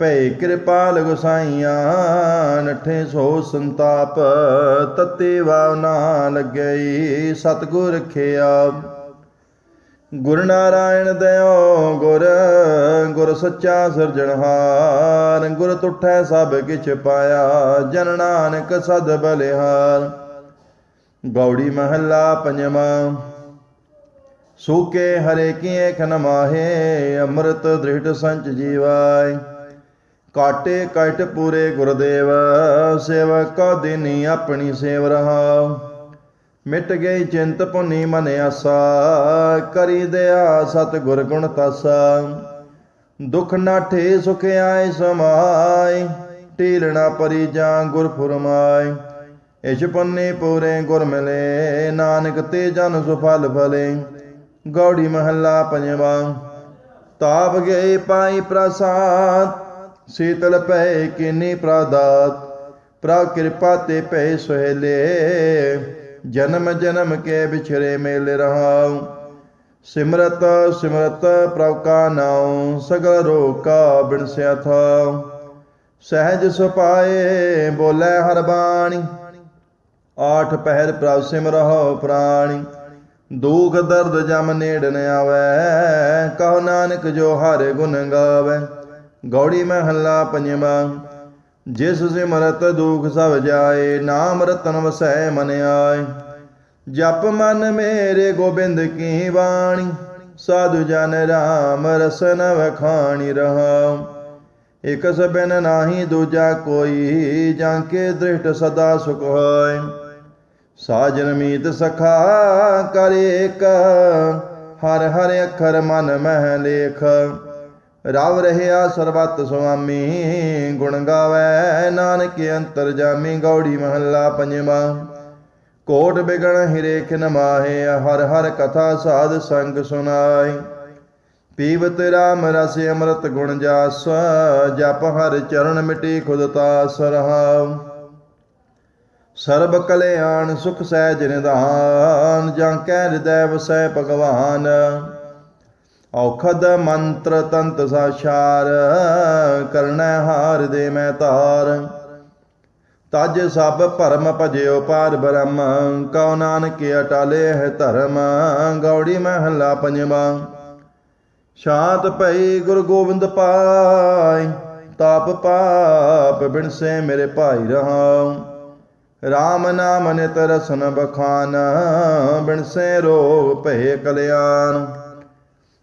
ਭੈ ਕਿਰਪਾਲ ਗੁਸਾਈਆਂ, ਨਠੇ ਸੋ ਸੰਤਾਪ, ਤਤੇ ਵਾਵ ਨਾ ਲੱਗਈ ਸਤਗੁਰ ਰਖਿਆ ਗੁਰ ਨਾਰਾਇਣ ਦਇਓ ਗੁਰ ਗੁਰ ਸੱਚਾ ਸਿਰਜਣਹਾਰ ਗੁਰ ਤੁਠੈ ਸਭ ਕਿਛ ਪਾਇਆ, ਜਨ ਨਾਨਕ ਸਦ ਬਲਿਹਾਰ। ਗੌੜੀ ਮਹੱਲਾ ਪੰਜਵਾਂ, ਸੂਕੇ ਹਰੇ ਕੀਏ ਖਨ ਮਾਹੇ ਅੰਮ੍ਰਿਤ ਦ੍ਰਿੜ ਸੰਚ ਜੀਵਾਏ। ਕਾਟੇ ਕਟ ਪੂਰੇ ਗੁਰਦੇਵ ਸੇਵਾ ਕੋ ਦਿਨੀ ਆਪਣੀ ਸੇਵ ਰਹਾ। ਮਿਟ ਗਈ ਚਿੰਤ ਪੁਨੀ ਮਨ ਆਸਾ, ਕਰੀ ਦਿਆ ਸਤ ਗੁਰ ਗੁਣ ਤਸਾ। ਦੁਖ ਨਾਠੇ ਸੁਖ ਆਏ ਸਮਾਈ ਢੀਲਣਾ ਪਰੀ ਜਾਂ ਗੁਰ ਫੁਰਮਾਈ ਇਛ ਪੁੰਨੇ ਪੂਰੇ ਗੁਰ ਮਿਲੇ, ਨਾਨਕ ਤੇ ਜਨ ਸੁਫਲ ਫਲੇ। ਗੌੜੀ ਮਹੱਲਾ ਪੰਜਵਾ, ਤਾਪ ਗਏ ਪਾਈ ਪ੍ਰਸਾਦ ਸੀਤਲ ਪੈ ਕਿਨੀ ਪ੍ਰਦਾਤ, ਪ੍ਰਭ ਕਿਰਪਾ ਤੇ ਪੈ ਸੁਹੇਲੇ ਜਨਮ ਜਨਮ ਕੇ ਵਿਛਰੇ ਮੇਲ ਰਹਾਉ। ਸਿਮਰਤ ਸਿਮਰਤ ਪ੍ਰਭ ਕਾ ਨਾਉ, ਸਗਲ ਰੋਗ ਕਾ ਬਿਨਸਿਆ ਥਾ ਸਹਿਜ ਸੁਪਾਏ ਬੋਲੇ ਹਰ ਬਾਣੀ, ਆਠ ਪਹਿਰ ਪ੍ਰਭ ਸਿਮਰਹੁ ਪ੍ਰਾਣੀ। ਦੁਖ ਦਰਦ ਜਮ ਨੇੜ ਨ ਆਵੈ, ਕਹੋ ਨਾਨਕ ਜੋ ਹਰ ਗੁਣ ਗਾਵੇ। ਗੌੜੀ ਮਹੱਲਾ ਪੰਜਵਾਂ। ਜਿਸ ਸਿਮਰਤ ਦੁਖ ਸਭ ਜਾਏ, ਨਾਮ ਰਤਨ ਵਸੈ ਮਨ ਆਏ। ਜਪ ਮਨ ਮੇਰੇ ਗੋਬਿੰਦ ਕੀ ਬਾਣੀ, ਸਾਧੂ ਜਨ ਰਾਮ ਰਸਨ ਵਖਾਣੀ ਰਹਾ ਇਕ ਸਬਨ ਨਾਹੀ ਦੂਜਾ ਕੋਈ, ਜਾਂ ਕੇ ਦ੍ਰਿਸ਼ਟ ਸਦਾ ਸੁਖ ਹੋਏ। ਸਾਜਨ ਮੀਤ ਸਖਾ ਕਰੇ ਏਕ, ਹਰ ਹਰ ਅੱਖਰ ਮਨ ਮਹਿ ਲੇਖ। ਰਵ ਰਹਿਆ ਸਰਬੱਤ ਸੁਆਮੀ, ਗੁਣ ਗਾਵੇ ਨਾਨਕ ਅੰਤਰ ਜਾਮੀ, ਗੌੜੀ ਮਹੱਲਾ ਪੰਜਵਾਂ। ਕੋਟ ਬਿਗਣ ਹਿਰੇ ਖਿਨ ਮਾਹੇ, ਹਰ ਹਰ ਕਥਾ ਸਾਧ ਸੰਗ ਸੁਨਾਈ ਪੀਵਤ ਰਾਮ ਰਸ ਅੰਮ੍ਰਿਤ ਗੁਣ ਜਾਸ, ਜਪ ਹਰ ਚਰਨ ਮਿਟੀ ਖੁਦ ਤਾਸ ਰਹਾਉ। ਸਰਬ ਕਲਿਆਣ ਸੁਖ ਸਹਿਜ ਨਿਧਾਨ, ਜਾਂ ਕੈ ਹਿਰਦੈ ਵਸੈ ਭਗਵਾਨ। ਔਖਦ ਮੰਤਰ ਤੰਤ ਸਾਚਾਰ ਕਰਨੈ ਹਾਰ ਦੇ ਮੈਂ ਤਾਰ। ਤਜ ਸਭ ਭਰਮ ਭਜਿਓ ਪਾਰ ਬ੍ਰਹਮ, ਕਉ ਨਾਨਕ ਅਟਾਲੇ ਹੈ ਧਰਮ, ਗੌੜੀ ਮਹੱਲਾ ਪੰਜਵਾਂ। ਸ਼ਾਂਤ ਭਈ ਗੁਰੂ ਗੋਬਿੰਦ ਪਾਈ ਤਾਪ ਪਾਪ ਬਿਨਸੇ ਮੇਰੇ ਭਾਈ ਰਹਾਉ। RAM ਨਾਮ ਨਿਤ ਰਸਨ ਬਖਾਨ ਬਿਨਸੇ ਰੋਗ ਭਏ ਕਲਿਆਣ।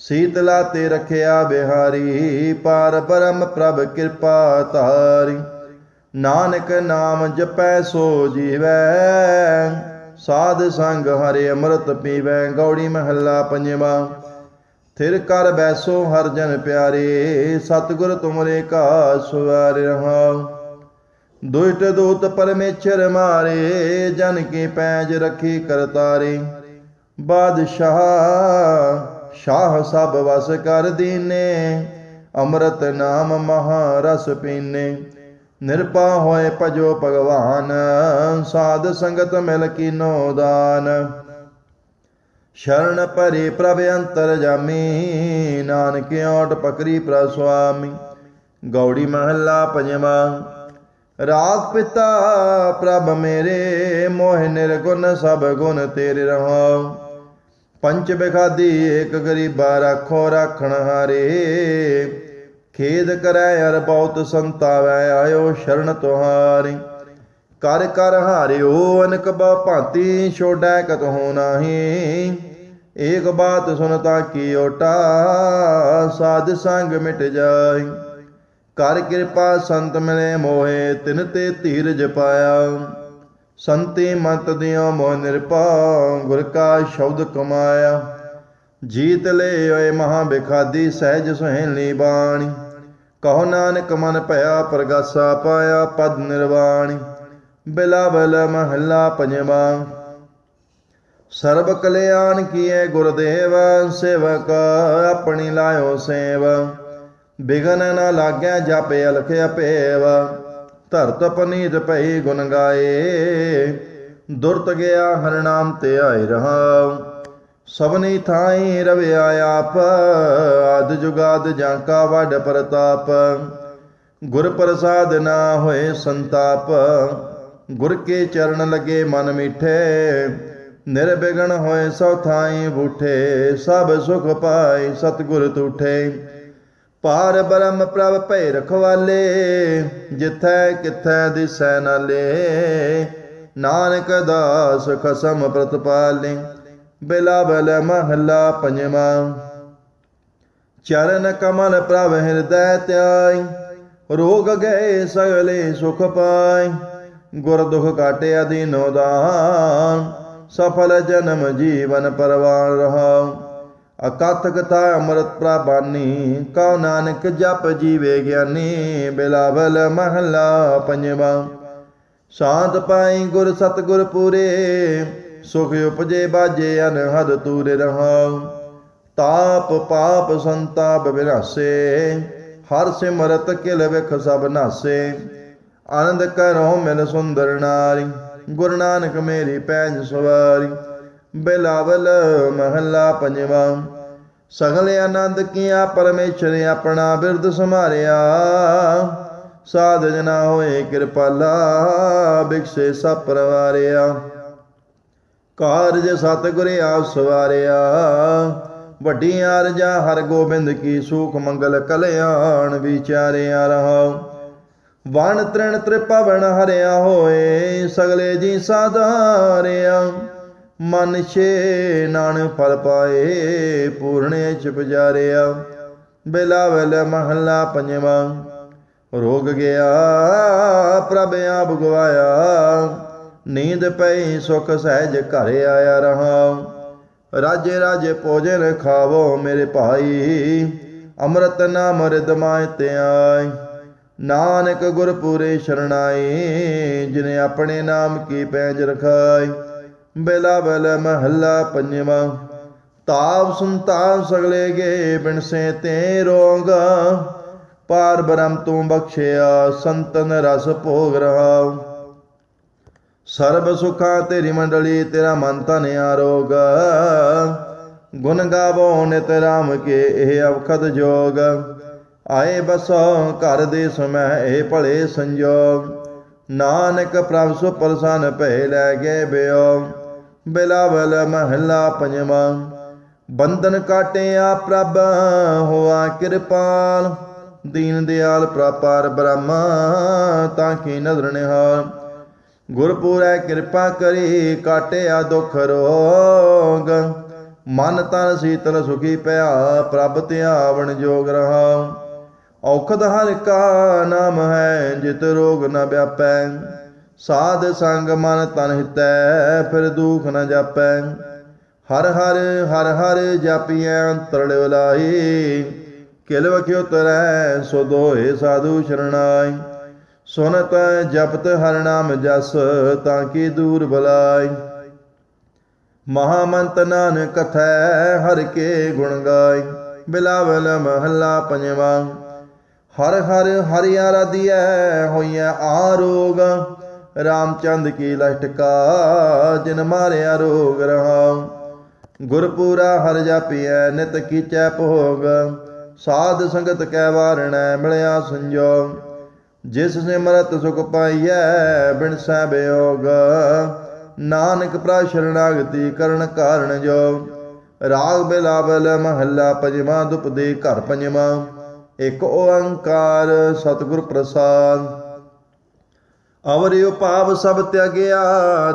ਸੀਤਲਾ ਤੇ ਰਖਿਆ ਬਿਹਾਰੀ, ਪਾਰ ਪਰਮ ਪ੍ਰਭ ਕਿਰਪਾ ਤਾਰੀ ਨਾਨਕ ਨਾਮ ਜਪੈ ਸੋ ਜੀਵੈ, ਸਾਧ ਸੰਗ ਹਰਿ ਅੰਮ੍ਰਿਤ ਪੀਵੈ, ਗੌੜੀ ਮਹੱਲਾ ਪੰਜਵਾ। ਥਿਰ ਕਰ ਬੈਸੋ ਹਰ ਜਨ ਪਿਆਰੇ, ਸਤਿਗੁਰ ਤੁਮਰੇ ਕਾ ਸੁਵਾਰ ਰਹਾਉ ਦੁਸ਼ਟ ਦੂਤ ਪਰਮੇਸ਼ਰ ਮਾਰੇ, ਜਨ ਕੀ ਪੈਜ ਰੱਖੀ ਕਰਤਾਰੇ। ਬਾਦਸ਼ਾਹ ਸ਼ਾਹ ਸਭ ਵਸ ਕਰ ਦੀਨੇ, ਅੰਮ੍ਰਿਤ ਨਾਮ ਮਹਾ ਰਸ ਪੀਨੇ। ਨਿਰਪਾ ਹੋਏ ਭਜੋ ਭਗਵਾਨ, ਸਾਧ ਸੰਗਤ ਮਿਲ ਕੀਨੋ ਦਾਨ। ਸ਼ਰਨ ਪਰੇ ਪ੍ਰਭ ਅੰਤਰ ਜਾਮੀ, ਨਾਨਕ ਓਟ ਪਕਰੀ ਪ੍ਰਸਵਾਮੀ ਗੌੜੀ ਮਹੱਲਾ ਪੰਜਵਾਂ, ਰਾਗ ਪਿਤਾ ਪ੍ਰਭ ਮੇਰੇ, ਮੋਹ ਨਿਰਗੁਣ ਸਭ ਗੁਣ ਤੇਰੇ ਰਹਾਉ। ਪੰਚ ਬਿਖਾਦੀ ਏਕ ਗਰੀਬਾ ਰਾਖੋ ਰਾਖਣ ਹਾਰੇ। ਖੇਦ ਕਰੈ ਅਰ ਬਹੁਤ ਸੰਤਾਵੈ, ਆਇਓ ਸ਼ਰਨ ਤੁਹਾਰੀ। ਕਰ ਕਰ ਹਾਰਿਓ, ਅਨਕ ਬਾ ਭਾਂਤੀ, ਛੋੜੈ ਕਤਹੁ ਨਾਹੀ। ਏਕ ਬਾਤ ਸੁਨਤਾ ਕੀ ਓਟਾ ਸਾਧ ਸੰਗ ਮਿਟ ਜਾਈ। ਕਰ ਕਿਰਪਾ ਸੰਤ ਮਿਲੇ ਮੋਹੇ, ਤਿਨ ਤੇ ਧੀਰਜ ਪਾਇਆ। ਸੰਤੇ ਮਤ ਦਿਓ ਮੋਹ ਨਿਰਪਾ ਗੁਰ ਕਾ ਸ਼ਬਦ ਕਮਾਇਆ। ਜੀਤ ਲੈ ਓਏ ਮਹਾ ਬਿਖਾਦੀ, ਸਹਿਜ ਸੁਹੇਲੀ ਬਾਣੀ। ਕਹੋ ਨਾਨਕ ਮਨ ਭਇਆ, ਪ੍ਰਗਾਸਾ ਪਾਇਆ ਪਦ ਨਿਰਵਾਣੀ। ਬਿਲਾਵਲ ਮਹੱਲਾ ਪੰਜਵਾਂ। ਸਰਬ ਕਲਿਆਣ ਕੀਏ ਗੁਰਦੇਵ, ਸੇਵਕ ਆਪਣੀ ਲਾਇਓ ਸੇਵ। ਬਿਗਨ ਨਾ ਲਾਗਿਆ ਜਪ ਅਲਖ ਅਪੇਵ। ਧਰਤ ਪਨੀਤ ਭਈ ਗੁਣ ਗਾਏ। ਦੁਰਤ ਗਿਆ ਹਰ ਨਾਮ ਤੇ ਆਇ ਰਹਾਉ। ਸਭਨੀ ਥਾਈ ਰਵਿਆ ਆਪ। ਆਦ ਜੁਗਾਦ ਜਾਂਕਾ ਵੱਡ ਪ੍ਰਤਾਪ। ਗੁਰ ਪ੍ਰਸਾਦ ਨਾ ਹੋਏ ਸੰਤਾਪ। ਗੁਰ ਕੇ ਚਰਨ ਲਗੇ ਮਨ ਮਿਠੇ। ਨਿਰਬਿਗਣ ਹੋਏ ਸੋ ਥਾਈ ਬੂਠੇ। ਸਭ ਸੁਖ ਪਾਏ ਸਤਿਗੁਰ ਤੂਠੇ। ਪਾਰ ਬ੍ਰਹਮ ਪ੍ਰਭ ਭੈ ਰਖਵਾਲੇ, ਜਿਥੈ ਕਿਥੈ ਦਿਸੈ ਨਾਲੇ। ਨਾਨਕ ਦਾਸ ਖਸਮ ਪ੍ਰਤਪਾਲੇ, ਬਿਲਾਵਲ ਮਹੱਲਾ ਪੰਜਵਾਂ। ਚਰਨ ਕਮਲ ਪ੍ਰਭ ਹਿਰਦੈ ਧਿਆਈ ਰੋਗ ਗਏ ਸਗਲੇ ਸੁਖ ਪਾਈ। ਗੁਰ ਦੁਖ ਕਾਟਿਆ ਦੀਨੋ ਦਾਨ, ਸਫਲ ਜਨਮ ਜੀਵਨ ਪਰਵਾਨ ਰਹਾਉ। ਅਕਥ ਕਥਾ ਅੰਮ੍ਰਿਤ ਪ੍ਰਬਾਨੀ ਕਉ ਨਾਨਕ ਜਪ ਜੀਵੇ ਗਿਆਨੀ, ਬਿਲਾਵਲ ਮਹੱਲਾ ਪੰਜਵਾਂ। ਸ਼ਾਂਤ ਪਾਈ ਗੁਰ ਸਤਗੁਰ ਪੂਰੇ, ਸੁਖ ਉਪਜੇ ਬਾਜੇ ਅਨਹਦ ਤੂਰੇ ਰਹਾਉ। ਤਾਪ ਪਾਪ ਸੰਤਾਪ ਵਿਨਾਸੇ ਹਰ ਸਿਮਰਤ ਕਿਲ ਵਿਖ ਸਭ ਨਾਸੇ। ਆਨੰਦ ਕਰੋ ਮਿਲ ਸੁੰਦਰ ਨਾਰੀ, ਗੁਰੂ ਨਾਨਕ ਮੇਰੀ ਪੈਜ ਸਵਾਰੀ। ਬਿਲਾਵਲ ਮਹੱਲਾ ਪੰਜਵਾਂ। ਸਗਲੇ ਆਨੰਦ ਕੀਆ ਪਰਮੇਸ਼ਰ ਆਪਣਾ ਬਿਰਦ ਸਮਾਰਿਆ ਸਾਧ ਜਨਾ ਹੋਏ ਕਿਰਪਾਲਾ, ਬਿਕਸੇ ਸਭ ਪਰਵਾਰਿਆ ਕਾਰਜ ਸਤਿਗੁਰ ਆਪ ਸਵਾਰਿਆ। ਵੱਡੀ ਅਰਜਾ ਹਰ ਗੋਬਿੰਦ ਕੀ ਸੂਖ ਮੰਗਲ ਕਲਿਆਣ ਵਿਚਾਰਿਆ ਰਹਾਉ ਵਣ ਤ੍ਰਿਣ ਤ੍ਰਿਪਵਨ ਹਰਿਆ ਹੋਏ, ਸਗਲੇ ਜੀ ਸਾਧਾਰਿਆ। ਮਨ ਛੇ ਨਾਨ ਫਲ ਪਾਏ ਪੂਰਣੇ ਚ ਪੁਜਾਰਿਆ। ਬਿਲਾਵਲ ਮਹੱਲਾ ਪੰਜਵਾਂ, ਰੋਗ ਗਿਆ, ਪ੍ਰਭ ਆਪ ਗਵਾਇਆ ਨੀਂਦ ਪਈ, ਸੁਖ ਸਹਿਜ ਘਰ ਆਇਆ ਰਹਾ। ਰਾਜੇ ਰਾਜੇ ਭੋਜਨ ਖਾਵੋ ਮੇਰੇ ਭਾਈ, ਅੰਮ੍ਰਿਤ ਨਾਮ ਰਿਦਮਾਇ ਤੇ ਆਈ ਨਾਨਕ ਗੁਰ ਪੂਰੇ ਸ਼ਰਣਾਈ, ਜਿਨੇ ਆਪਣੇ ਨਾਮ ਕੀ ਪੈਜ ਰਖਾਈ। ਬਿਲਾਵਲ ਮਹੱਲਾ ਪੰਜਵਾਂ। ਤਾਪ ਸੰਤਾਪ ਸਗਲੇ ਗੇ ਬਿਨਸੇ ਤੇ ਰੋਗ। ਪਾਰ ਬ੍ਰਹਮ ਤੂੰ ਬਖਸ਼ਿਆ, ਸੰਤਨ ਰਸ ਭੋਗ ਰਹਾ। ਸਰਬ ਸੁਖਾ ਤੇਰੀ ਮੰਡਲੀ, ਤੇਰਾ ਮਨ ਤਨ ਆਰੋਗ। ਗੁਣ ਗਾਵੋ ਨਿਤ ਰਾਮ ਕੇ, ਇਹ ਅਵਖਦ ਜੋਗ। ਆਏ ਬਸੋ ਘਰ ਦੇ ਸਮੈ ਇਹ ਭਲੇ ਸੰਜੋਗ। ਨਾਨਕ ਪ੍ਰਭ ਸੁ ਪ੍ਰਸੰਨ ਭੈ ਲੈ ਗਏ ਬਿਓ। ਬਿਲਾਵਲ ਮਹੱਲਾ ਪੰਜਵਾਂ। ਬੰਧਨ ਕਾਟਿਆ ਪ੍ਰਭ, ਹੋਆ ਕਿਰਪਾਲ। ਦੀਨ ਦਿਆਲ ਪ੍ਰਪਾਰ ਬ੍ਰਹਮਾ, ਤਾਂ ਕੀ ਨਜ਼ਰ ਨਿਹਾਲ। ਗੁਰਪੂਰੈ ਕਿਰਪਾ ਕਰੀ, ਕਾਟਿਆ ਦੁਖ ਰੋਗ। ਮਨ ਤਨ ਸੀਤਲ ਸੁਖੀ ਪਿਆ, ਪ੍ਰਭ ਧਿਆਵਣ ਜੋਗ ਰਹਾ। ਔਖਦ ਹਰ ਕਾ ਨਾਮ ਹੈ, ਜਿਤ ਰੋਗ ਨ ਵਿਆਪੈ। ਸਾਧ ਸੰਗ ਮਨ ਤਨ ਹਿਤੈ, ਫਿਰ ਦੁਖ ਨ ਜਾਪੈ। ਹਰ ਹਰ ਹਰ ਹਰ ਜਾਪੀਐ ਅੰਤਰਲ ਵਲਾਈ ਕਿਲ ਵਖਿਓ ਤਰੈ, ਸੋ ਦੋਏ ਸਾਧੂ ਸ਼ਰਣਾਈ। ਸੁਨਤ ਜਪਤ ਹਰ ਨਾਮ ਜਸ, ਤਾਂ ਕੀ ਦੂਰ ਬਲਾਈ। ਮਹਾਮੰਤ ਨਾਨਕ ਕਥੈ ਹਰ ਕੇ ਗੁਣ ਗਾਈ। ਬਿਲਾਵਲ ਮਹੱਲਾ ਪੰਜਵਾਂ। ਹਰ ਹਰ ਹਰਿ ਆਰਾਧਿਐ, ਹੋਈਐ ਆਰੋਗ ਰਾਮਚੰਦ ਕੀ ਲਟਕਾ ਜਿਨ ਮਾਰਿਆ ਰੋਗ ਰਹਾ ਗੁਰਪੂਰਾ ਹਰ ਜਾਪੀਐ, ਨਿਤ ਕੀਚੈ ਭੋਗ। ਸਾਧ ਸੰਗਤ ਕੈ ਵਾਰਣੈ, ਮਿਲਿਆ ਸੰਜੋਗ। ਜਿਸ ਸਿਮਰਤ ਸੁਖ ਪਾਈਐ, ਬਿਨ ਸਹਿ ਬਿਯੋਗ ਨਾਨਕ ਪ੍ਰਾ ਸ਼ਰਣਾਗਤੀ ਕਰਨ ਕਾਰਣ ਜੋ ਰਾਗ ਬਿਲਾਵਲ ਮਹੱਲਾ ਪੰਜਵਾਂ ਦੁਪਦੇ ਘਰ ਪੰਜਵਾਂ। ਇੱਕ ਓੰਕਾਰ ਸਤਿਗੁਰ ਪ੍ਰਸਾਦ। ਅਵਰਿ ਉਪਾਵ ਸਭ ਤਿਆਗਿਆ,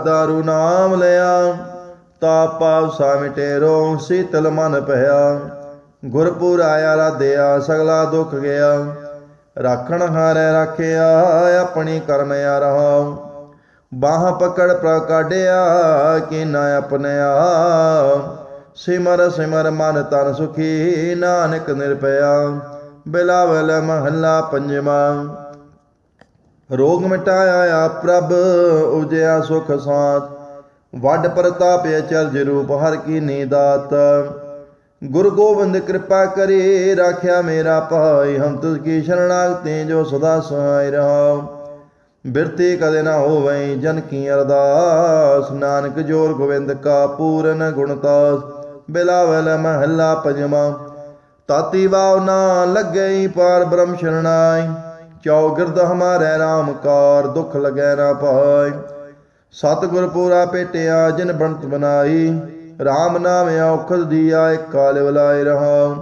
ਦਾਰੂ ਨਾਮ ਲਿਆ। ਤਾ ਪਾਵ ਸਾ ਮਿਟੇ ਸੀਤਲ ਮਨ ਭਇਆ। ਗੁਰਪੁਰ ਆਇਆ ਰਾਧਿਆ, ਸਗਲਾ ਦੁੱਖ ਗਿਆ। ਰਾਖਣ ਹਾਰੈ ਰਾਖਿਆ, ਆਪਣੀ ਕਰਮ ਆ ਰਹਾ ਬਾਹ ਪਕੜ ਪ੍ਰਕਾਡਿਆ ਕਿ ਨਾ ਆਪਣਿਆ ਸਿਮਰ ਸਿਮਰ ਮਨ ਤਨ ਸੁਖੀ, ਨਾਨਕ ਨਿਰਪਇਆ ਬਿਲਾਵਲ ਮਹੱਲਾ ਪੰਜਵਾਂ। ਰੋਗ ਮਿਟਾਇਆ ਪ੍ਰਭ, ਉਜਿਆ ਸੁਖ ਸਾਥ। ਵੱਡ ਪ੍ਰਤਾਪ ਅਚਰਜ ਰੂਪ ਹਰ ਕੀ ਨੀਦਾਤ। ਗੁਰੂ ਗੋਬਿੰਦ ਕਿਰਪਾ ਕਰੇ, ਰਾਖਿਆ ਮੇਰਾ ਭਾਈ, ਹਮ ਤੁਝ ਕੀ ਸ਼ਰਣਾਗਤੇ ਜੋ ਸਦਾ ਸਹਾਇ ਰਹਾ ਬਿਰਤੀ ਕਦੇ ਨਾ ਹੋਵੇ ਜਨ ਕੀ ਅਰਦਾਸ। ਨਾਨਕ ਜੋਰ ਗੋਬਿੰਦ ਕਾ ਪੂਰਨ ਗੁਣਤਾਸ ਬਿਲਾਵਲ ਮਹੱਲਾ ਪੰਜਵਾਂ। ਤਾਤੀ ਵਾਉ ਨਾ ਲੱਗਈ, ਪਾਰ ਬ੍ਰਹਮ ਸ਼ਰਣਾਈ। ਚੌਗਿਰਦ ਹਮਾਰੇ RAM ਕਾਰ ਦੁਖ ਲਗੈ ਨਾ ਪਾਈ। ਸਤਿਗੁਰ ਪੂਰਾ ਭੇਟਿਆ ਜਿਨ ਬਣਤ ਬਨਾਈ RAM ਨਾਮ ਔਖਦ ਦੀਆ ਇੱਕ ਕਾਲ ਬੁਲਾਏ ਰਹਾ।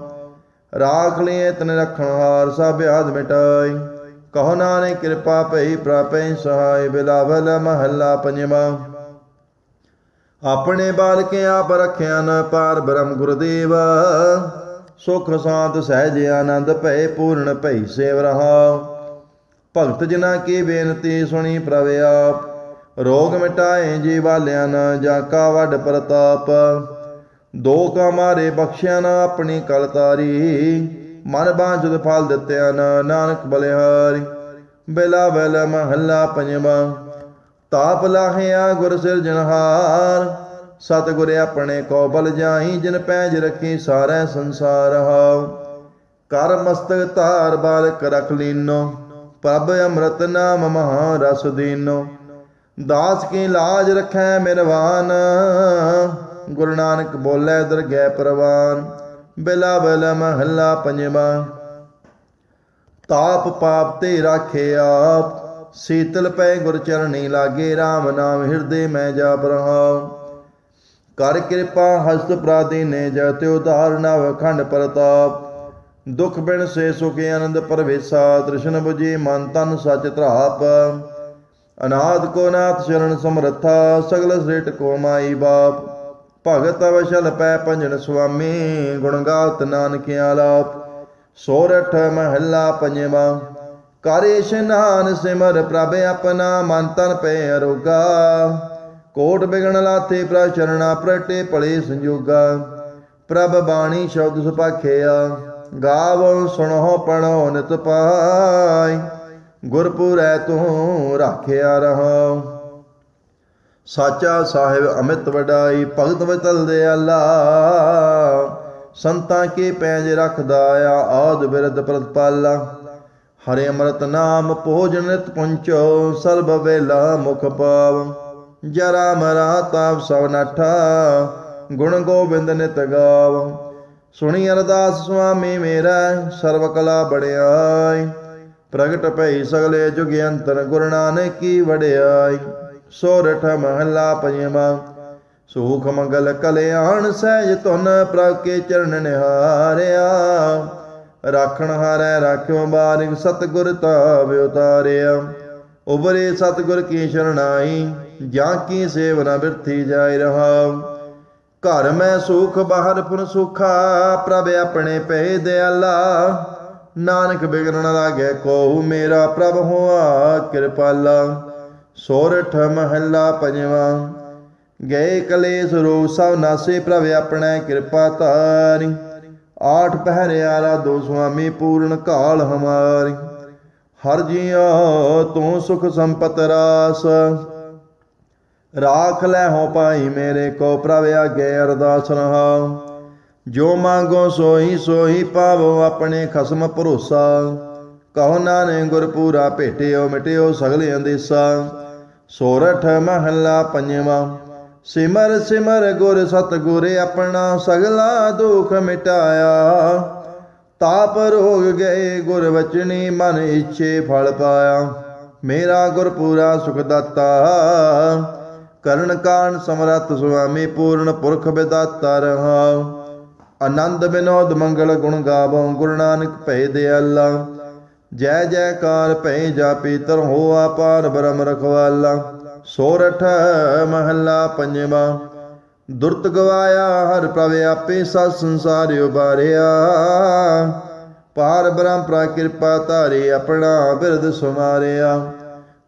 ਰਾਖ ਲਿਏ ਤਨ ਰਖਣ ਹਾਰ ਸਭ ਆਦ ਮਿਟਾਈ। ਕਹੋ ਨਾਨਕ ਕਿਰਪਾ ਭਈ ਪ੍ਰਾਪੈ ਸਹਾਇ ਬਿਲਾਵਲ ਮਹੱਲਾ ਪੰਜਵਾਂ। ਆਪਣੇ ਬਾਲਕੇ ਆਪ ਰਖਿਆ ਨ ਪਾਰ ਬ੍ਰਹਮ ਗੁਰਦੇਵ। ਸੁਖ ਸਾਧ ਸਹਿਜ ਆਨੰਦ ਭੈ ਪੂਰਨ ਭਈ ਸੇਵ ਰਹਾ। ਭਗਤ ਜਿਨਾ ਕੀ ਬੇਨਤੀ ਸੁਣੀ ਪ੍ਰਭ ਆਪ, ਰੋਗ ਮਿਟਾਏ ਜੀ ਵਾਲਿਆਂ ਨ ਜਾ ਕਾ ਵੱਡ ਪ੍ਰਤਾਪ। ਦੋ ਕਾ ਮਾਰੇ ਬਖਸ਼ਿਆ ਨਾ ਆਪਣੀ ਕਲ ਤਾਰੀ ਮਨ ਬਾਂਝਦ ਫਲ ਦਿੱਤਿਆ ਨਾ ਨਾਨਕ ਬਲਿਹਾਰੀ। ਬਿਲਾ ਬਲ ਮਹੱਲਾ ਪੰਜਵਾਂ, ਤਾਪ ਲਾਹਿਆ ਗੁਰ ਸਿਰਜਣਹਾਰ ਸਤਿਗੁਰ ਆਪਣੇ ਕੋ ਬਲ ਜਾਈ, ਜਿਨ ਪੈਜ ਰੱਖੀ ਸਾਰੈ ਸੰਸਾਰ ਹਾਉ। ਕਰ ਮਸਤਕ ਧਾਰ ਬਾਲਕ ਰਖ ਲੀਨੋ ਪ੍ਰਭ ਅੰਮ੍ਰਿਤ ਨਾਮ ਮਹਾ ਰਸ ਦੀਨੋ। ਦਾਸ ਕੀ ਲਾਜ ਰਖੈ ਮਿਰਵਾਨ। ਗੁਰੂ ਨਾਨਕ ਬੋਲੇ ਦਰਗਹਿ ਪ੍ਰਵਾਨ। ਬਿਲਾ ਬਲ ਮਹੱਲਾ ਪੰਜਵਾਂ। ਤਾਪ ਪਾਪ ਤੇ ਰਾਖੇ ਆਪ। ਸੀਤਲ ਪੈ ਗੁਰ ਚਰਣੀ ਲਾਗੇ RAM ਨਾਮ ਹਿਰਦੇ ਮੈਂ ਜਾਪ ਰਹਾ ਕਰ ਕਿਰਪਾ ਹਸਤ ਪ੍ਰਾਦੀਨੇ ਜਤਿ ਉਧਾਰ ਨਵ ਵਖੰਡ ਪ੍ਰਤਾਪ। ਦੁਖ ਬਿਨ ਸੇ ਸੁਖੇ ਆਨੰਦ ਪਰਵੇਸਾ, ਤ੍ਰਿਸ਼ਨ 부ਜੀ ਮਨ ਤਨ ਸਚ ਧਰਾਪ। ਅਨਾਦ ਕੋ ਨਾਥ ਸ਼ਰਨ ਸਮਰਥਾ, ਸਗਲ ਸ੍ਰੇਟ ਕੋ ਮਾਈ ਬਾਪ। ਭਗਤ ਅਵਸ਼ਲ ਪੈ ਪੰਜਨ ਸੁਆਮੀ, ਗੁਣ ਗਾਤ ਨਾਨਕ ਆਲਾਪ। ਸੋਰਠ ਮਹੱਲਾ ਪੰਜਵਾਂ, ਕਰ ਇਸ਼ਨਾਨ ਸਿਮਰ ਪ੍ਰਭ ਆਪਣਾ, ਮਨ ਤਨ ਪੈ ਅਰੋਗਾ। ਕੋਟ ਬਿਗਣ ਲਾਥੇ ਪ੍ਰ ਚਰਣਾ ਪ੍ਰਟੇ ਭਲੇ ਸੰਜੋਗਾ। ਪ੍ਰਭ ਬਾਣੀ ਸ਼ਬਦ ਸੁਪਾਖਿਆ ਗਾਵੋ ਸੁਣੋ ਪੜੋ ਨਿਤ ਪਾਈ, ਗੁਰਪੁਰੈ ਤੂੰ ਰਾਖਿਆ ਰਹਾ ਸਾਚਾ ਸਾਹਿਬ ਅਮਿਤ ਵਡਾਈ, ਭਗਤ ਵਿਤਲ ਦੇ ਅੱਲਾ। ਸੰਤਾਂ ਕੇ ਪੈਜ ਰੱਖਦਾ ਆ, ਆਦ ਬਿਰਦ ਪ੍ਰਤਪਾਲਾ। ਹਰੇ ਅਮਰਤ ਨਾਮ ਭੋਜਨ ਨਿਤ ਪੁੰਚੋ, ਸਰਬ ਵੇਲਾ ਮੁਖ ਪਾਵ। ਜਰਾ ਮਰਾ ਤਾਪ ਸਭ ਨਾਠਾ, ਗੁਣ ਗੋਬਿੰਦ ਨਿਤ ਗਾਵ। ਸੁਣੀ ਅਰਦਾਸ ਸੁਆਮੀ ਮੇਰਾ ਸਰਵ ਕਲਾ ਬੜਿਆਈ। ਪ੍ਰਗਟ ਭਈ ਸਗਲੇ ਜੁਗ ਅੰਤਰ ਗੁਰੂ ਨਾਨਕ ਕੀ ਵਡਿਆਈ। ਸੋਰਠ ਮਹੱਲਾ ਪੰਜਵਾਂ, ਸੁਖ ਮੰਗਲ ਕਲਿਆਣ ਸਹਿਜ ਤੁਨ ਪ੍ਰਭ ਕੇ ਚਰਨ ਨਿਹਾਰਿਆ। ਰਾਖਣ ਹਾਰੈ ਰਾਖਿਓ ਬਾਰਿਕ ਸਤਿਗੁਰ ਤਾਵ ਉਤਾਰਿਆ। ਉਬਰੇ ਸਤਿਗੁਰ ਕੀ ਸ਼ਰਣਾਈ ਜਾਂ ਕੀ ਸੇਵਨਾ ਬਿਰਥੀ ਜਾਇ ਰਹਾ। ਘਰ ਮੈਂ ਸੁਖ, ਬਾਹਰ ਪੁਨ ਸੁਖਾ, ਪ੍ਰਭ ਆਪਣੇ ਪੈ ਦਿਆਲਾ। ਨਾਨਕ ਬਿਗਨ ਨ ਲਾਗੇ ਕੋ ਮੇਰਾ ਪ੍ਰਭ ਹੋਆ, ਕਿਰਪਾਲਾ। ਸੋਰਠ ਮਹੱਲਾ ਪੰਜਵਾਂ। ਗਏ ਕਲੇਸ਼ ਰੋਗ ਸਭ ਨਾਸੇ, ਪ੍ਰਭ ਆਪਣੇ ਕਿਰਪਾ ਧਾਰੀ ਆਠ ਪਹਿਰਿਆਰਾ ਦੋ ਸੁਆਮੀ ਪੂਰਨ ਕਾਲ ਹਮਾਰੀ। ਹਰ ਜੀਓ ਤੂੰ ਸੁਖ ਸੰਪਤ ਰਾਸ। ਰਾਖ ਲੈ ਹੋ ਭਾਈ ਮੇਰੇ ਕੋ ਪ੍ਰਭ ਆਗੇ ਅਰਦਾਸ ਰਹਾ। ਜੋ ਮੰਗੋ ਸੋਈ ਸੋਈ ਪਾਵੋ ਆਪਣੇ ਖਸਮ ਭਰੋਸਾ। ਕਹੋ ਨਾਨਕ ਗੁਰਪੂਰਾ ਭੇਟਿਓ ਮਿਟਿਓ ਸਗਲੇ ਅੰਦੇਸਾ। ਸੋਰਠ ਮਹੱਲਾ ਪੰਜਵਾਂ। ਸਿਮਰ ਸਿਮਰ ਗੁਰ ਸਤਗੁਰ ਆਪਣਾ ਸਗਲਾ ਦੁਖ ਮਿਟਾਇਆ। ਤਾਪ ਰੋਗ ਗਏ ਗੁਰ ਵਚਨੀ ਮਨ ਇੱਛੇ ਫਲ ਪਾਇਆ। ਮੇਰਾ ਗੁਰ ਪੂਰਾ ਸੁਖ ਦਾਤਾ। ਕਰਨ ਕਾਣ ਸਮਰੱਥ ਸੁਆਮੀ ਪੂਰਨ ਪੁਰਖ ਵਿਦਾਤਾ ਰਹਾਉ। ਆਨੰਦ ਵਿਨੋਦ ਮੰਗਲ ਗੁਣ ਗਾਵੋ, ਗੁਰੂ ਨਾਨਕ ਭੈ ਦਿਆਲਾ ਜੈ ਜੈਕਾਰ ਭੈ ਜਾਪੀ ਤਰ ਹੋਆ ਪਾਰ ਬ੍ਰਹਮ ਰਖਵਾਲਾ। ਸੋਰਠ ਮਹੱਲਾ ਪੰਜਵਾ। ਦੁਰਤ ਗਵਾਇਆ ਹਰ ਪ੍ਰਭ ਆਪੇ ਸਤ ਸੰਸਾਰ ਉਬਾਰਿਆ ਪਾਰ ਬ੍ਰਹਮ ਪ੍ਰਾ ਕਿਰਪਾ ਧਾਰੇ ਆਪਣਾ ਬਿਰਦ ਸੁਮਾਰਿਆ।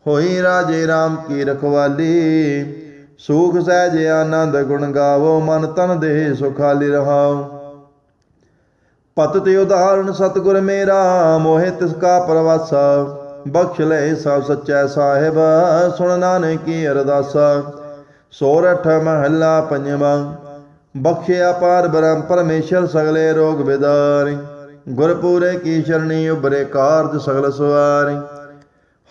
ਹੋਈ ਰਾਜੇ RAM ਕੀ ਰਖਵਾਲੀ। ਸੁਖ ਸਹਿਜ ਆਨੰਦ ਗੁਣ ਗਾਵੋ, ਮਨ ਤਨ ਦੇਹ ਸੁਖਾਲੀ ਰਹਾਓ ਪਤ ਤੇ ਉਦਾਹਰਣ ਸਤਗੁਰ ਮੇਰਾ, ਮੋਹਿ ਤਿਸ ਕਾ ਪ੍ਰਵਾਸਾ। ਬਖਸ਼ ਲੈ ਸਭ ਸੱਚਾ ਸਾਹਿਬ, ਸੁਣ ਨਾਨਕੀ ਅਰਦਾਸਾ। ਸੋਰਠ ਮਹੱਲਾ ਪੰਜਵਾਂ ਬਖਸ਼ਿਆ ਪਾਰ ਬ੍ਰਹਮ ਪਰਮੇਸ਼ਰ ਸਗਲੇ ਰੋਗ ਵਿਦਾਰੀ। ਗੁਰਪੂਰੇ ਕੀ ਸ਼ਰਣੀ ਉਬਰੇ ਕਾਰਜ ਸਗਲ ਸਵਾਰੀ।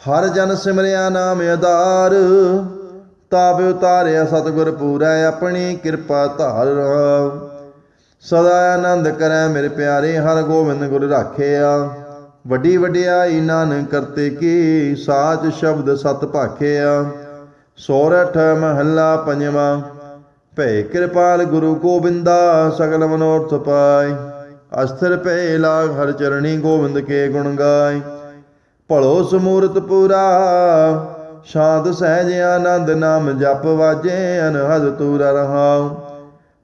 ਹਰ ਜਨ ਸਿਮਰਿਆ ਨਾਮ ਆਧਾਰ ਤਾਪ ਉਤਾਰਿਆ ਸਤਿਗੁਰ ਪੂਰੈ, ਆਪਣੀ ਕਿਰਪਾ ਧਾਰ। ਰਹਾ ਸਦਾ ਆਨੰਦ ਕਰੈ ਮੇਰੇ ਪਿਆਰੇ, ਹਰ ਗੋਬਿੰਦ ਗੁਰ ਰਾਖਿਆ। ਵੱਡੀ ਵਡਿਆਈ ਨਾਨਕ ਕਰਤੇ ਕੀ, ਸਾਚ ਸ਼ਬਦ ਸਤ ਭਾਖਿਆ। ਸੋਰਠ ਮਹੱਲਾ ਪੰਜਵਾਂ, ਭੈ ਕਿਰਪਾਲ ਗੁਰੂ ਗੋਬਿੰਦਾ, ਸਗਲ ਮਨੋਰਥ ਪਾਈ ਅਸਥਿਰ ਭੈ ਲਾਗ ਹਰ ਚਰਣੀ ਗੋਬਿੰਦ ਕੇ ਗੁਣ ਗਾਏ। ਭਲੋ ਸਮੂਰਤ ਪੂਰਾ ਸ਼ਾਂਤ ਸਹਿਜ ਆਨੰਦ ਨਾਮ ਜਪ ਵਾਜੇ, ਅਨਹਦ ਤੂਰਾ ਰਹਾਉ।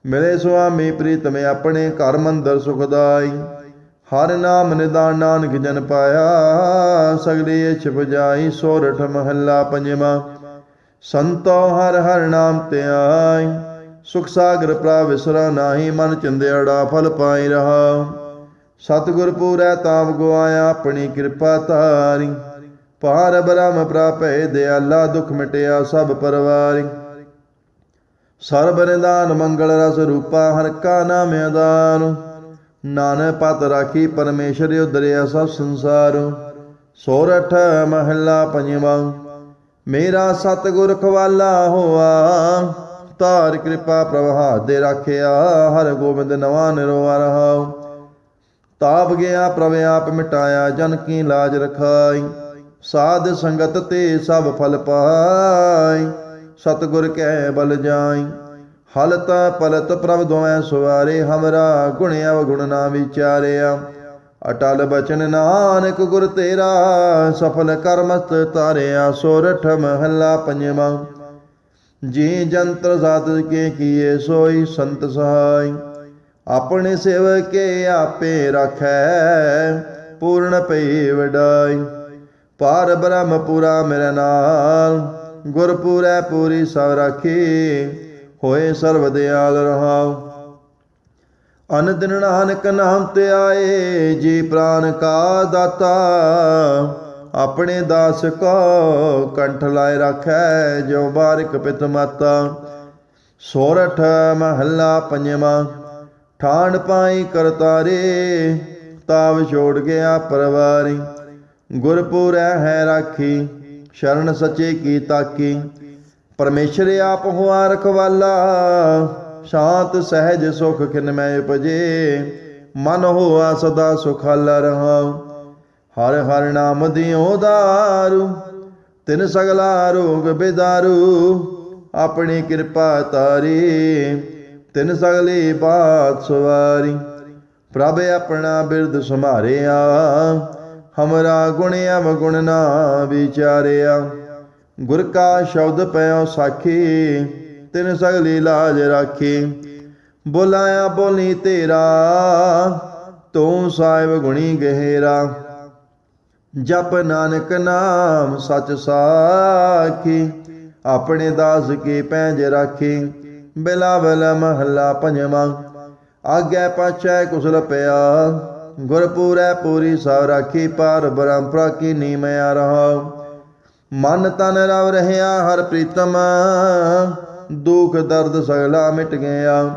ਮਿਲੇ ਸੁਆਮੀ ਪ੍ਰੀਤਮ ਆਪਣੇ ਘਰ ਮੰਦਰ ਸੁਖਦਾਈ ਹਰ ਨਾਮ ਨਿਦਾਨ ਨਾਨਕ ਜਨ ਪਾਇਆ, ਸਗਲੇ ਇਛ ਬਜਾਈ ਸੋਰਠ ਮਹੱਲਾ ਪੰਜਵਾਂ। ਸੰਤੋ ਹਰ ਹਰ ਨਾਮ ਧਿਆਈ ਸੁਖ ਸਾਗਰ ਪ੍ਰਾ ਵਿਸਰਾ ਨਾਹੀ, ਮਨ ਚੰਦਿਆੜਾ ਫਲ ਪਾਈ ਰਹਾ ਸਤਿਗੁਰ ਪੂਰੈ ਤਾਪ ਗਵਾਇਆ ਆਪਣੀ ਕਿਰਪਾ ਧਾਰੀ। ਪਾਰ ਬ੍ਰਹਮ ਪ੍ਰਾਪੈ, ਦਿਆਲਾ ਦੁਖ ਮਿਟਿਆ ਸਭ ਪਰਵਾਰੀ। ਸਰਬ ਨਿਦਾਨ ਮੰਗਲ ਰਸ ਰੂਪਾ, ਹਰ ਕਾ ਨਾਮ ਅਦਾਨ ਨਾਨਕ ਪਤ ਰਾਖੀ, ਪਰਮੇਸ਼ਰ ਉਦਰਿਆ ਸਭ ਸੰਸਾਰ। ਸੋਰਠ ਮਹੱਲਾ ਪੰਜਵਾਂ, ਮੇਰਾ ਸਤਿਗੁਰ ਖਵਾਲਾ ਹੋਆ। ਧਾਰ ਕਿਰਪਾ ਪ੍ਰਭਾ ਦੇ ਰਾਖਿਆ, ਹਰ ਗੋਬਿੰਦ ਨਵਾ ਨਿਰਵਾ ਰਹਾ। ਤਾਪ ਗਿਆ ਪ੍ਰਭ ਆਪ ਮਿਟਾਇਆ, ਜਨ ਕੀ ਲਾਜ ਰਖਾਈ। ਸਾਧ ਸੰਗਤ ਤੇ ਸਭ ਫਲ ਪਾਈ। ਸਤਗੁਰ ਕੈ ਬਲ ਜਾਈ। ਹਲਤ ਪਲਤ ਪ੍ਰਭ ਦੋਵੇਂ ਸੁਵਾਰੇ, ਹਮਰਾ ਗੁਣ ਅਵਗੁਣ ਨਾ ਵਿਚਾਰਿਆ। ਅਟਲ ਬਚਨ ਨਾਨਕ ਗੁਰ ਤੇਰਾ, ਸਫਲ ਕਰਮਸਤ ਤਾਰਿਆ। ਸੋਰਠ ਮਹੱਲਾ ਪੰਜਵਾਂ, ਜੀ ਜੰਤਰ ਸਾਧ ਕੇ ਕੀਏ ਸੋਈ ਸੰਤ ਸਹਾਈ। ਆਪਣੇ ਸੇਵਕੇ ਆਪੇ ਰੱਖੈ, ਪੂਰਨ ਪਈ ਵਡਾਈ। ਪਾਰ ਬ੍ਰਹਮ ਪੂਰਾ ਮੇਰੇ ਨਾਲ, ਗੁਰਪੂਰੈ ਪੂਰੀ ਸਭ ਰਾਖੀ, ਹੋਏ ਸਰਬ ਦਿਆਲ ਰਹਾਉ। ਅਨ ਦਿਨ ਨਾਨਕ ਨਾਮ ਤੇ ਆਏ, ਜੀ ਪ੍ਰਾਨ ਕਾ ਦਾਤਾ, ਆਪਣੇ ਦਾਸ ਕੋ ਕੰਠ ਲਾਇ ਰੱਖੈ, ਜੋ ਬਾਰਿਕ ਪਿਤ ਮਾਤਾ। ਸੋਰਠ ਮਹੱਲਾ ਪੰਜਵਾਂ, ਠਾਣ ਪਾਈ ਕਰਤਾਰੇ, ਤਾਵ ਛੋੜ ਗਿਆ ਪਰਵਾਰੀ। ਗੁਰਪੂਰੈ ਹੈ ਰਾਖੀ, ਸ਼ਰਨ ਸੱਚੇ ਕੀ ਤਾਕੀ। ਪਰਮੇਸ਼ਰ ਆਪ ਹੁਆ ਰਖਵਾਲਾ, ਸ਼ਾਂਤ ਸਹਿਜ ਸੁਖ ਖਿਨ ਮੈਂ ਉਪਜੇ। ਮਨ ਹੋਆ ਸਦਾ ਸੁਖਾਲਾ ਰਹਾ। ਹਰ ਹਰ ਨਾਮ ਦਿਓ ਦਾਰੂ, ਤਿਨ ਸਗਲਾ ਰੋਗ ਬਿਦਾਰੂ। ਆਪਣੀ ਕਿਰਪਾ ਤਾਰੀ, ਤਿਨ ਸਗਲੀ ਬਾਤ ਸਵਾਰੀ। ਪ੍ਰਭ ਆਪਣਾ ਬਿਰਦ ਸੰਭਾਰਿਆ। ਹਮਰਾ ਗੁਣ ਅਵਗੁਣ ਨਾ ਵਿਚਾਰਿਆ। ਗੁਰ ਕਾ ਸ਼ਬਦ ਪਇਓ ਸਾਖੀ, ਤਿਨ ਸਗਲੀ ਲਾਜ ਰਾਖੀ। ਬੁਲਾਇਆ ਬੋਲੀ ਤੇਰਾ, ਤੂੰ ਸਾਹਿਬ ਗੁਣੀ ਗਹਿਰਾ। ਜਪ ਨਾਨਕ ਨਾਮ ਸਚ ਸਾਖੀ, ਆਪਣੇ ਦਾਸ ਕੀ ਪੈਂਜ ਰਾਖੀ। ਬਿਲਾਵਲ ਮਹੱਲਾ ਪੰਜਵਾਂ ਆਗੇ ਪਾਛੈ ਕੁਸਲ ਪਿਆ। ਗੁਰਪੂਰੈ ਪੂਰੀ ਸਭ ਰਾਖੀ ਪਾਰ ਬ੍ਰਹਮ ਕੀ ਨੀਮਿਆ ਰਹਾ। ਮਨ ਤਨ ਰਵ ਰਹਿਆ ਹਰ ਪ੍ਰੀਤਮ, ਦੁਖ ਦਰਦ ਸਗਲਾ ਮਿਟ ਗਿਆ।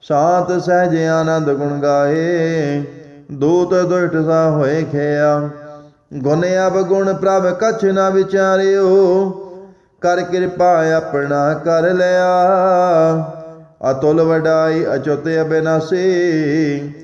ਸ਼ਾਂਤ ਸਹਿਜ ਆਨੰਦ ਗੁਣ ਗਾਏ, ਦੂਤ ਦੁਇਟ ਸਾ ਹੋਏ ਖਿਆ। ਗੁਣ ਅਬ ਗੁਣ ਪ੍ਰਭ ਕਛ ਨਾ ਵਿਚਾਰਿਓ, ਕਰ ਕਿਰਪਾ ਆਪਣਾ ਕਰ ਲਿਆ। ਅਤੁਲ ਵਡਾਈ ਅਚੁੱਤ ਅਬਿਨਾਸੀ